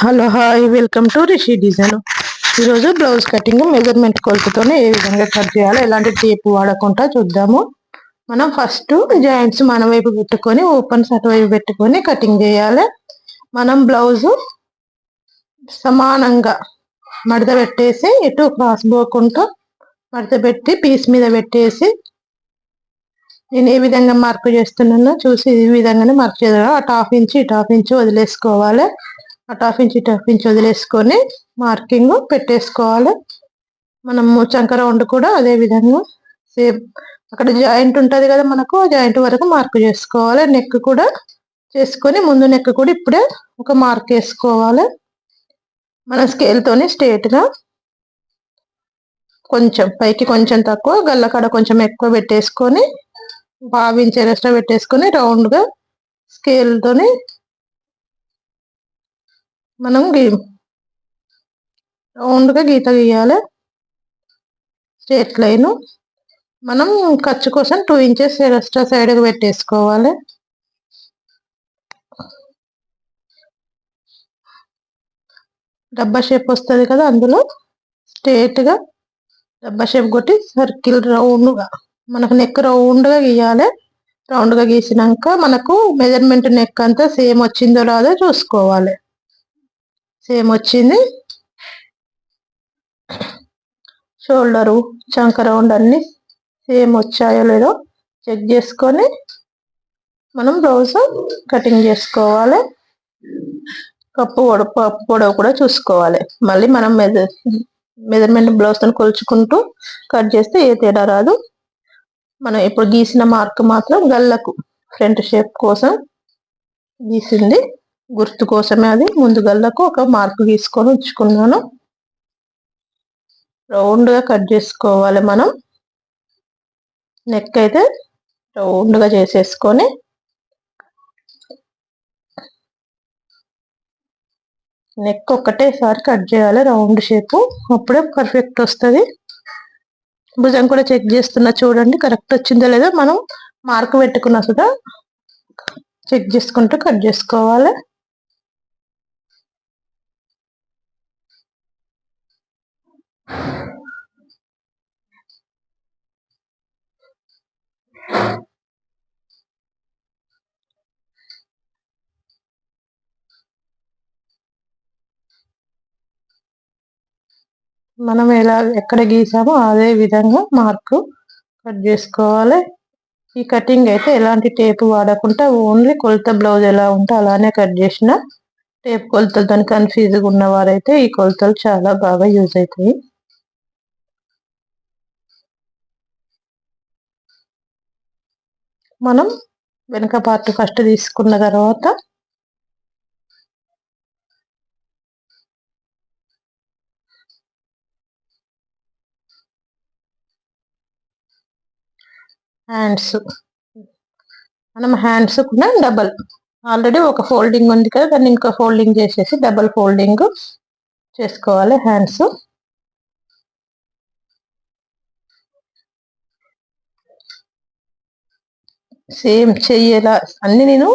Hello hi welcome to Rishi design. ఈరోజు blouse cutting measurement కొలుపుతోనే ఏ విధంగా కట్ చేయాలో ఎలాంటి టేప్ వాడకుండా చూద్దాము. మనం ఫస్ట్ జాయింట్స్ మన వైపు పెట్టుకొని ఓపెన్స్ అటువైపు పెట్టుకొని కటింగ్ చేయాలి. మనం బ్లౌజు సమానంగా మడత పెట్టేసి ఎటు క్రాస్ పోకుండా మడత పెట్టి పీస్ మీద పెట్టేసి నేను ఏ విధంగా మార్క్ చేస్తున్నానో చూసి ఈ విధంగానే మార్క్ చేద్దాం. అటు హాఫ్ ఇంచ్ ఇటు హాఫ్ ఇంచ్ వదిలేసుకోవాలి. హాఫ్ ఇంచ్ హాఫ్ ఇంచ్ వదిలేసుకొని మార్కింగ్ పెట్టేసుకోవాలి. మనము చంక రౌండ్ కూడా అదే విధంగా సేమ్ అక్కడ జాయింట్ ఉంటుంది కదా మనకు జాయింట్ వరకు మార్క్ చేసుకోవాలి. నెక్ కూడా చేసుకొని ముందు నెక్ కూడా ఇప్పుడే ఒక మార్క్ వేసుకోవాలి. మన స్కేల్తోని స్ట్రేట్గా కొంచెం పైకి కొంచెం తక్కువ గల్లకాడ కొంచెం ఎక్కువ పెట్టేసుకొని భావించే రెస్ట్ పెట్టేసుకొని రౌండ్గా స్కేల్తోని మనం గీ రౌండ్గా గీత గీయాలి. Straight line. మనం ఖర్చు కోసం టూ ఇంచెస్ ఎక్స్ట్రా సైడ్కి పెట్టేసుకోవాలి. డబ్బా షేప్ వస్తుంది కదా అందులో. స్ట్రేట్గా డబ్బా షేప్ కొట్టి సర్కిల్ రౌండ్గా. మనకు నెక్ రౌండ్గా గీయాలి. రౌండ్గా గీసినాక మనకు మెజర్మెంట్ నెక్ అంతా సేమ్ వచ్చిందో రాదో చూసుకోవాలి. సేమ్ వచ్చింది షోల్డరు చంక రౌండ్ అన్నీ సేమ్ వచ్చాయో లేదో చెక్ చేసుకొని మనం బ్లౌజ్ కటింగ్ చేసుకోవాలి. కప్పు పొడవు కప్పు పొడవు కూడా చూసుకోవాలి. మళ్ళీ మనం మెజర్ మెజర్మెంట్ బ్లౌజ్తో కొలుచుకుంటూ కట్ చేస్తే ఏ తేడా రాదు. మనం ఇప్పుడు గీసిన మార్క్ మాత్రం గల్లకు ఫ్రంట్ షేప్ కోసం గీసింది. గుర్తు కోసమే అది. ముందు గల్లకు ఒక మార్క్ గీసుకొని ఉంచుకున్నాను. రౌండ్గా కట్ చేసుకోవాలి మనం. నెక్ అయితే రౌండ్గా చేసేసుకొని నెక్ ఒక్కటేసారి కట్ చేయాలి రౌండ్ షేపు. అప్పుడే పర్ఫెక్ట్ వస్తుంది. భుజం కూడా చెక్ చేస్తున్నా చూడండి కరెక్ట్ వచ్చిందో లేదో. మనం మార్క్ పెట్టుకున్నా సుధా చెక్ చేసుకుంటూ కట్ చేసుకోవాలి. మనం ఎలా ఎక్కడ గీసామో అదే విధంగా మార్కు కట్ చేసుకోవాలి. ఈ కటింగ్ అయితే ఎలాంటి టేప్ వాడకుండా ఓన్లీ కొలత బ్లౌజ్ ఎలా ఉంటే అలానే కట్ చేసిన టేప్ కొలతలతో కన్ఫ్యూజ్గా ఉన్నవారైతే ఈ కొలతలు చాలా బాగా యూజ్ అవుతాయి. మనం వెనక పార్ట్ ఫస్ట్ తీసుకున్న తర్వాత హ్యాండ్స్ మనం హ్యాండ్స్ కూడా డబల్ ఆల్రెడీ ఒక ఫోల్డింగ్ ఉంది కదా దాన్ని ఇంకో ఫోల్డింగ్ చేసేసి డబల్ ఫోల్డింగ్ చేసుకోవాలి హ్యాండ్స్ సేమ్ చెయ్యేలా అన్ని నేను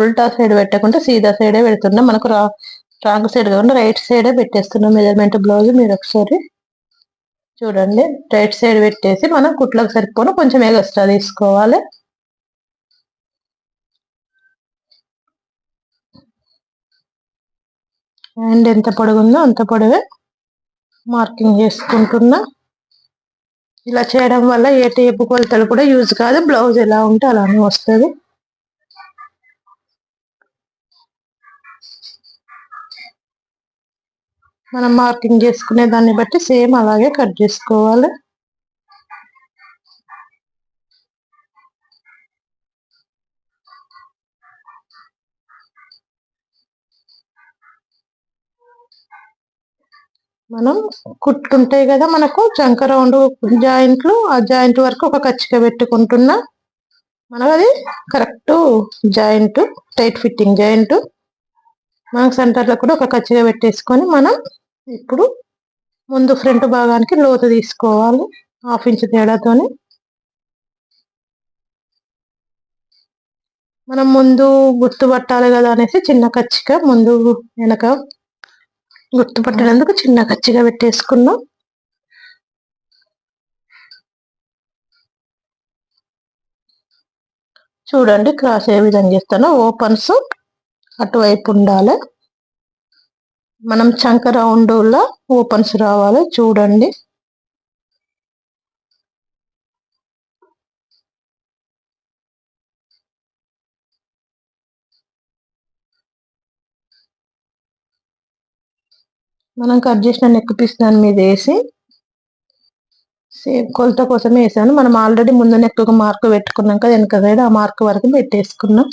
ఉల్టా సైడ్ పెట్టకుండా సీదా సైడే పెడుతున్నా. మనకు రా రాంగ్ సైడ్ కాకుండా రైట్ సైడే పెట్టేస్తున్నాం. మెజర్మెంట్ బ్లౌజ్ మీరు ఒకసారి చూడండి. రైట్ సైడ్ పెట్టేసి మనం కుట్లకు సరిపోను. కొంచెం ఎగస్ట్రా తీసుకోవాలి. అండ్ ఎంత పొడుగుందో అంత పొడవే మార్కింగ్ చేసుకుంటున్నా. ఇలా చేయడం వల్ల ఏ టేపు కొలతలు కూడా యూజ్ కాదు. బ్లౌజ్ ఎలా ఉంటే అలానే వస్తుంది. మనం మార్కింగ్ చేసుకునే దాన్ని బట్టి సేమ్ అలాగే కట్ చేసుకోవాలి. మనం కుట్టుకుంటాయి కదా మనకు చంక రౌండ్ జాయింట్లు ఆ జాయింట్ వరకు ఒక కచ్చిక పెట్టుకుంటున్నా. మనకు అది correct joint tight fitting joint. మనకు సెంటర్లో కూడా ఒక కచ్చిగా పెట్టేసుకొని మనం ఇప్పుడు ముందు ఫ్రంట్ భాగానికి లోతు తీసుకోవాలి. హాఫ్ ఇంచ్ తేడాతోని. మనం ముందు గుర్తుపట్టాలి కదా అనేసి చిన్న కచ్చిక ముందు వెనక గుర్తుపట్టేందుకు చిన్న కచ్చిగా పెట్టేసుకున్నాం. చూడండి క్రాస్ ఏ విధంగా చేస్తానో. ఓపెన్స్ అటువైపు ఉండాలి. మనం చంక రౌండ్లో ఓపెన్స్ రావాలి చూడండి. మనం కట్ చేసిన నెక్ పీస్ దాని మీద వేసి సేమ్ కొలత కోసం వేసాను. మనం ఆల్రెడీ ముందు నెక్ ఒక మార్క్ పెట్టుకున్నాం కదా వెనక సైడ్ ఆ మార్క్ వరకు పెట్టేసుకున్నాం.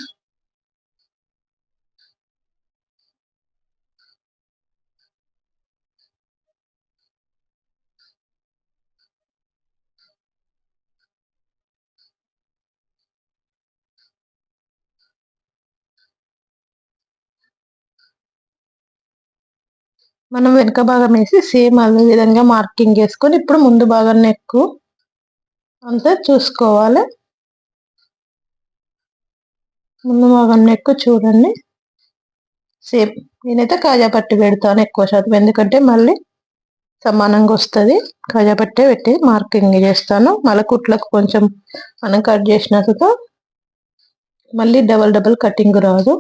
మనం వెనుక భాగం వేసి సేమ్ అదే విధంగా మార్కింగ్ వేసుకొని ఇప్పుడు ముందు భాగం నెక్కు అంతా చూసుకోవాలి. ముందు భాగం నెక్కు చూడండి. సేమ్ నేనైతే కాజాపట్టి పెడతాను ఎక్కువ శాతం ఎందుకంటే మళ్ళీ సమానంగా వస్తుంది. కాజాపట్టే పెట్టి మార్కింగ్ చేస్తాను. మళ్ళీ కుట్లకు కొంచెం మనం కట్ చేసినట్టుగా మళ్ళీ డబల్ డబల్ కటింగ్ రాదు.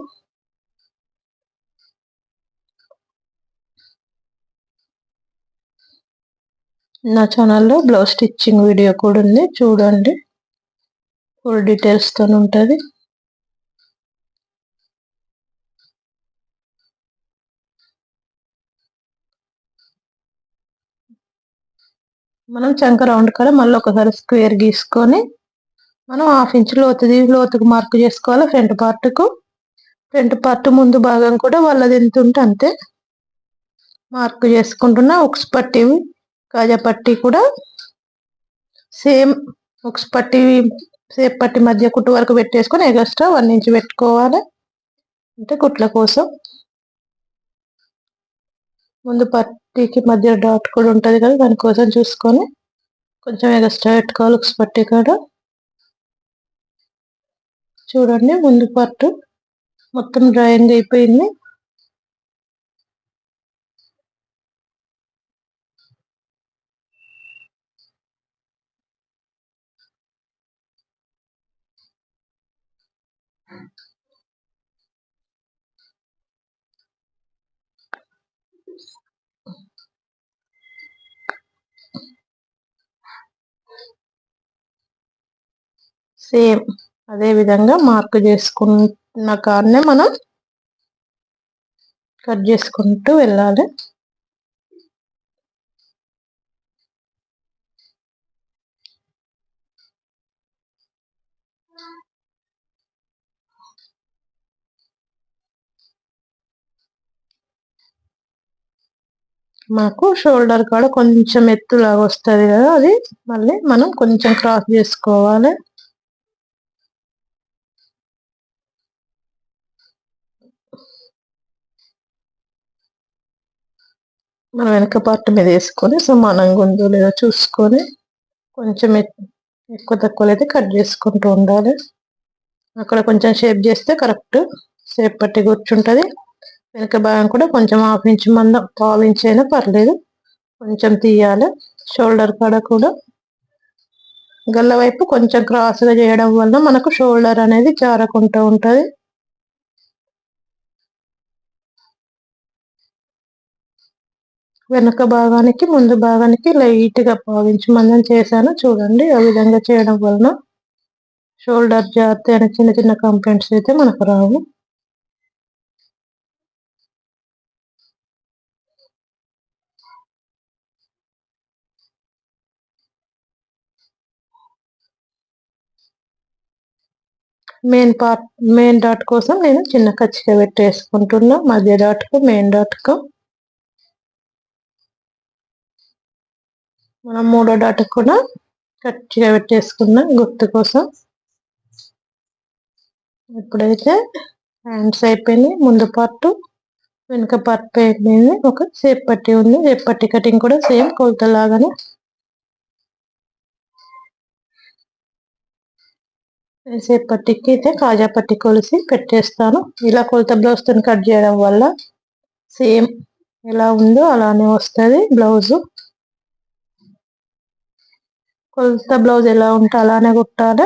నా ఛానల్లో బ్లౌజ్ స్టిచ్చింగ్ వీడియో కూడా ఉంది. చూడండి. ఫుల్ డీటెయిల్స్తో ఉంటుంది. మనం చంక రౌండ్ కదా మళ్ళీ ఒకసారి స్క్వేర్ గీసుకొని మనం హాఫ్ ఇంచ్ లోతుది లోతుకు మార్క్ చేసుకోవాలి ఫ్రంట్ పార్ట్కు. ఫ్రంట్ పార్ట్ ముందు భాగం కూడా వాళ్ళది ఎంత ఉంటే అంతే మార్క్ చేసుకుంటున్నా. ఉక్స్ పట్టి కాజా పట్టి కూడా సేమ్ ఉక్స్ పట్టి సేప్ పట్టి మధ్య కుట్టు వరకు పెట్టేసుకొని ఎగస్ట్రా వన్ ఇంచ్ పెట్టుకోవాలి. అంటే కుట్ల కోసం. ముందు పట్టీకి మధ్య డాట్ కూడా ఉంటుంది కదా దానికోసం చూసుకొని కొంచెం ఎగస్ట్రా పెట్టుకోవాలి ఉక్స్ పట్టి కూడా. చూడండి ముందు పట్టు మొత్తం డ్రాయింగ్ అయిపోయింది. సేమ్ అదే విధంగా మార్క్ చేసుకున్న కాడనే మనం కట్ చేసుకుంటూ వెళ్ళాలి. మాకు షోల్డర్ కాడ కొంచెం ఎత్తులాగా వస్తుంది కదా అది మళ్ళీ మనం కొంచెం క్రాస్ చేసుకోవాలి. మనం వెనక పార్ట్ మీద వేసుకొని సమానంగా ఉందో లేదో చూసుకొని కొంచెం ఎక్కువ తక్కువ అయితే కట్ చేసుకుంటూ ఉండాలి. అక్కడ కొంచెం షేప్ చేస్తే కరెక్ట్ షేప్ పట్టి కూర్చుంటుంది. వెనక భాగం కూడా కొంచెం హాఫ్ ఇంచ్ మందం పావు ఇంచ్ అయినా పర్లేదు. కొంచెం తీయాలి. షోల్డర్ కాడ కూడా గల్ల వైపు కొంచెం క్రాస్గా చేయడం వల్ల మనకు షోల్డర్ అనేది జారకుంటూ ఉంటుంది. వెనక భాగానికి ముందు భాగానికి లైట్గా పావించి మందం చేశాను. చూడండి ఆ విధంగా చేయడం వలన షోల్డర్ జాతి అనే చిన్న చిన్న కంప్లైంట్స్ అయితే మనకు రావు. మెయిన్ పార్ట్ మెయిన్ డాట్ కోసం నేను చిన్న కచ్చిగా పెట్టేసుకుంటున్నా. మధ్య డాట్కు మెయిన్ డాట్కు. మనం మూడో డాట్ కూడా కట్టిగా పెట్టేసుకున్నాం గుర్తు కోసం. ఇప్పుడైతే హ్యాండ్స్ అయిపోయినాయి. ముందు పార్ట్ వెనుక పార్ట్ అయిపోయింది. ఒక సేప్ పట్టి ఉంది. సేప్ పట్టి కటింగ్ కూడా సేమ్ కొలతలాగానే వేసే పట్టికి అయితే కాజా పట్టి కొలిసి పెట్టేస్తాను. ఇలా కొలత బ్లౌజ్తో కట్ చేయడం వల్ల సేమ్ ఎలా ఉందో అలానే వస్తుంది. బ్లౌజు కొలత బ్లౌజ్ ఎలా ఉంటే అలానే కుట్టాలి.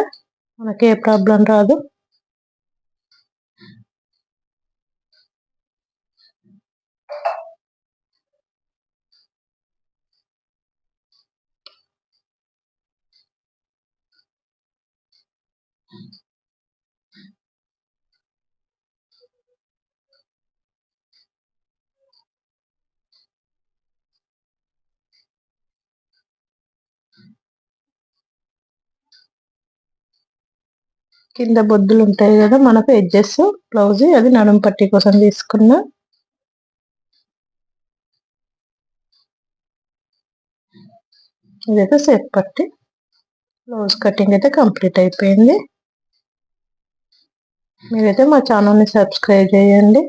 మనకి ఏ ప్రాబ్లం రాదు. కింద బొద్దులు ఉంటాయి కదా మనకు ఎడ్జెస్ బ్లౌజ్ అది నడుం పట్టి కోసం తీసుకున్నా. ఇదైతే సెట్ పట్టి బ్లౌజ్ కటింగ్ అయితే కంప్లీట్ అయిపోయింది. మీరైతే మా ఛానల్ని సబ్స్క్రైబ్ చేయండి.